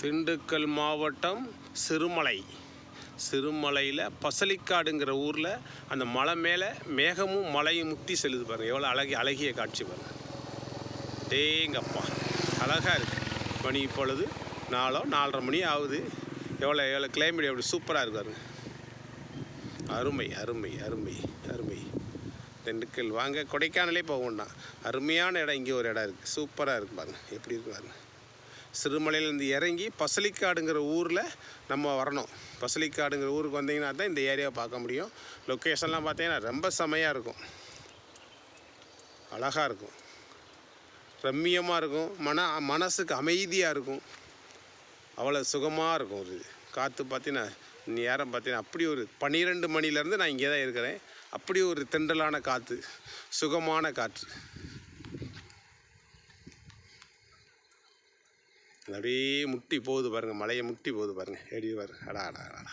திண்டுக்கல் மாவட்டம் சிறுமலை. சிறுமலையில் பசலிக்காடுங்கிற ஊரில் அந்த மலை மேலே மேகமும் மலையும் முட்டி செல்லுது பாருங்கள் எவ்வளோ அழகிய அழகிய காட்சி பாருங்கள் டேங்கப்பா. அழகாக இருக்குது மணி இப்பொழுது நாலோ நாலரை மணி ஆகுது. எவ்வளோ எவ்வளோ கிளைமேட் எப்படி சூப்பராக இருக்கு அருமை அருமை அருமை அருமை. திண்டுக்கல் வாங்க கொடைக்கானலே போக வேண்டாம் அருமையான இடம் இங்கே ஒரு இடம் இருக்குது சூப்பராக இருக்கு பாருங்க. எப்படி இருக்கு பாருங்க. சிறுமலையிலேருந்து இறங்கி பசலிக்காடுங்கிற ஊரில் நம்ம வரணும். பசலிக்காடுங்கிற ஊருக்கு வந்தீங்கன்னா தான் இந்த ஏரியாவை பார்க்க முடியும். லொக்கேஷன்லாம் பார்த்தீங்கன்னா ரொம்ப செமையாக இருக்கும். அழகாக இருக்கும். ரம்மியமாக இருக்கும். மன மனசுக்கு அமைதியாக இருக்கும். அவ்வளோ சுகமாக இருக்கும் ஒரு காற்று பார்த்தீங்கன்னா நேரம் பார்த்தீங்கன்னா அப்படி ஒரு பன்னிரெண்டு மணிலேருந்து நான் இங்கே தான் இருக்கிறேன். அப்படி ஒரு தென்றலான காற்று சுகமான காற்று. அப்படியே முட்டி போகுது பாருங்கள் மலையை முட்டி போகுது பாருங்கள் எப்படி பாருங்க. அடா அடா அடா.